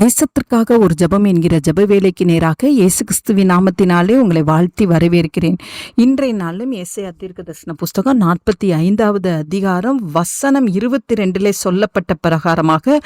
தேசத்திற்காக ஒரு ஜெபம் என்கிற ஜப வேலைக்கு நேராக இயேசு கிறிஸ்துவின் நாமத்தினாலே உங்களை வாழ்த்தி வரவேற்கிறேன். இன்றைய நாளும் ஏசையா தீர்க்க தரிசன புஸ்தகம் நாற்பத்தி ஐந்தாவது அதிகாரம் வசனம் இருபத்தி ரெண்டிலே சொல்லப்பட்ட பிரகாரமாக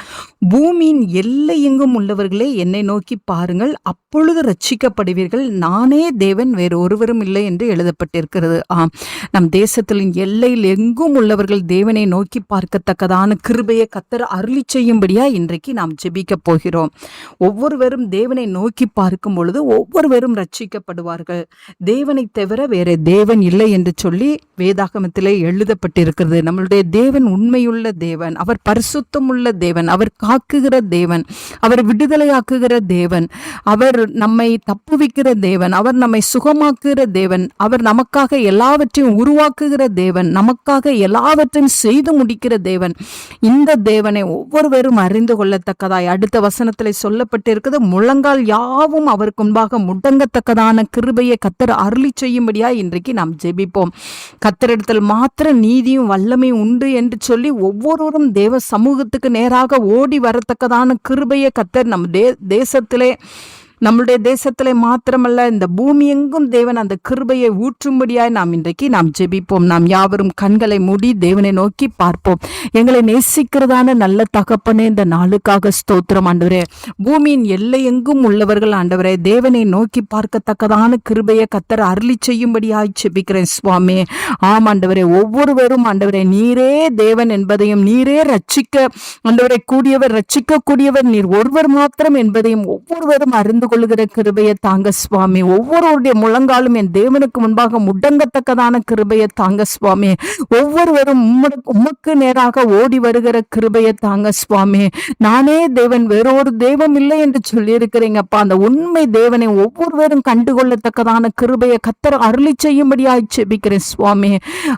பூமியின் எல்லை எங்கும் உள்ளவர்களே என்னை நோக்கி பாருங்கள் அப்பொழுது ரட்சிக்கப்படுவீர்கள் நானே தேவன் வேறு ஒருவரும் இல்லை என்று எழுதப்பட்டிருக்கிறது. ஆம் நம் தேசத்தின் எல்லையில் எங்கும் உள்ளவர்கள் தேவனை நோக்கி பார்க்கத்தக்கதான கிருபையை கத்தர் அருளி செய்யும்படியா இன்றைக்கு நாம் ஜெபிக்கப் போகிறோம். பார்க்கிறோம். ஒவ்வொருவரும் தேவனை நோக்கி பார்க்கும் பொழுது ஒவ்வொருவரும் ரட்சிக்கப்படுவார்கள். தேவனை தவிர வேற தேவன் இல்லை என்று சொல்லி வேதாகமத்திலே எழுதப்பட்டிருக்கிறது. நம்மளுடைய தேவன் உண்மையுள்ள தேவன் அவர் பரிசுத்தமுள்ள தேவன் அவர் காக்குகிற தேவன் அவர் விடுதலையாக்குகிற தேவன் அவர் நம்மை தப்புவிக்கிற தேவன் அவர் நம்மை சுகமாக்குகிற தேவன் அவர் நமக்காக எல்லாவற்றையும் உருவாக்குகிற தேவன் நமக்காக எல்லாவற்றையும் செய்து முடிக்கிற தேவன். இந்த தேவனை ஒவ்வொருவரும் அறிந்து கொள்ளத்தக்கதாய். அடுத்த வசனத்தில் சொல்லப்பட்டிருக்கிறது முழங்கால் யாவும் அவருக்கு முன்பாக முடங்கத்தக்கதான கிருபையை கத்தர் அருளி செய்யும்படியா இன்றைக்கு நாம் ஜெபிப்போம். கத்தரிடத்தில் மாத்திர நீதியும் வல்லமையும் உண்டு என்று சொல்லி ஒவ்வொருவரும் தேவ சமூகத்துக்கு நேராக ஓடி வரத்தக்கதான கிருபையை கத்தர் நம் தே தேசத்திலே நம்முடைய தேசத்திலே மாத்திரமல்ல இந்த பூமி எங்கும் தேவன் அந்த கிருபையை ஊற்றும்படியாய் நாம் இன்றைக்கு நாம் ஜெபிப்போம். நாம் யாவரும் கண்களை மூடி தேவனை நோக்கி பார்ப்போம். எங்களை நேசிக்கிறதான நல்ல தகப்பனே இந்த நாளுக்காக ஸ்தோத்திரம் ஆண்டவரே. பூமியின் எல்லை எங்கும் உள்ளவர்கள் ஆண்டவரே தேவனை நோக்கி பார்க்கத்தக்கதான கிருபையை கத்தர் அருளி செய்யும்படியாய் ஜெபிக்கிறேன் சுவாமி. ஆம் ஆண்டவரே ஒவ்வொருவரும் ஆண்டவரே நீரே தேவன் என்பதையும் நீரே ரட்சிக்க ஆண்டவரை கூடியவர் ரட்சிக்க கூடியவர் நீர் ஒருவர் மாத்திரம் என்பதையும் ஒவ்வொருவரும் அறிந்து கொள்ளுகிற கிருபையை தாங்க சுவாமி. ஒவ்வொருவருடைய முழங்காலும் என் தேவனுக்கு முன்பாக முடங்கத்தக்கதான கிருபையை தாங்க சுவாமி. ஒவ்வொருவரும் உமக்கு நேராக ஓடி வருகிற கிருபையை தாங்க சுவாமி. நானே தேவன் வேறொரு தெய்வம் இல்லை என்று சொல்லியிருக்கிறீங்கப்பா அந்த உண்மை தேவனை ஒவ்வொருவரும் கண்டுகொள்ளத்தக்கதான கிருபையை கத்தர் அருளி செய்யும்படியாய் செபிக்கிறேன் சுவாமி.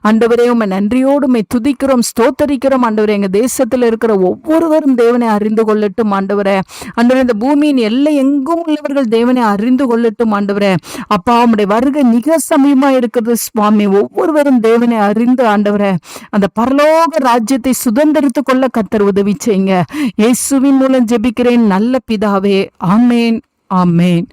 அண்டவரே உமை நன்றியோடு உம்மை துதிக்கிறோம் ஸ்தோத்தரிக்கிறோம். ஆண்டவரே எங்க தேசத்தில் இருக்கிற ஒவ்வொருவரும் தேவனை அறிந்து கொள்ளட்டும் ஆண்டவரே. ஆண்டவரே இந்த பூமியின் எல்லை எங்கும் உள்ளவர்கள் தேவனை அறிந்து கொள்ளட்டும் ஆண்டவரே. அப்பா உடைய வருகை மிக சமயமா இருக்கிறது சுவாமி. ஒவ்வொருவரும் தேவனை அறிந்து ஆண்டவரே அந்த பரலோக ராஜ்யத்தை சுதந்திரத்து கொள்ள கத்தர் உதவி செய்யுங்க. இயேசுவின் மூலம் ஜெபிக்கிறேன். நல்ல பிதாவே. ஆமேன். ஆமேன்.